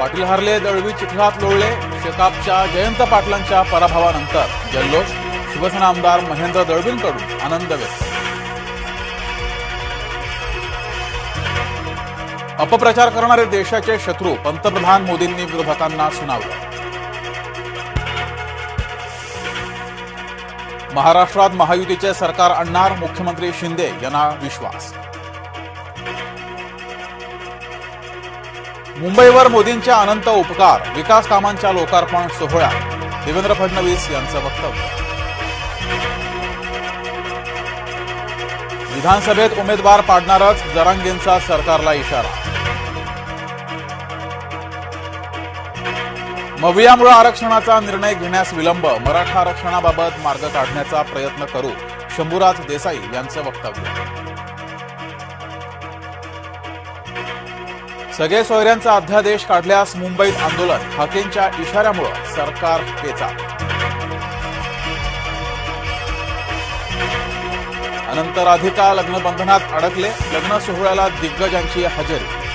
पाटील हारले दळवी चिखलात लोळले शेकापच्या जयंत पाटलांच्या पराभवानंतर जल्लोष शिवसेना आमदार महेंद्र दळवींकडून आनंद व्यक्त. अपप्रचार करणारे देशाचे शत्रू पंतप्रधान मोदींनी विरोधकांना सुनावलं. महाराष्ट्रात महायुतीचे सरकार आणणार मुख्यमंत्री शिंदे यांना विश्वास मुंबईवर मोदींच्या अनंत उपकार विकास कामांच्या लोकार्पण सोहळ्यात देवेंद्र फडणवीस यांचं वक्तव्य. विधानसभेत उमेदवार पाडणारच जरांगेंचा सरकारला इशारा. मवियामुळे आरक्षणाचा निर्णय घेण्यास विलंब मराठा आरक्षणाबाबत मार्ग काढण्याचा प्रयत्न करू शंभूराज देसाई यांचं वक्तव्य. सगळे सोयऱ्यांचा अध्यादेश काढल्यास मुंबईत आंदोलन हाकेंच्या इशाऱ्यामुळे सरकार पेचा अनंतराधिका लग्नबंधनात अडकले लग्न सोहळ्याला दिग्गजांची हजेरी.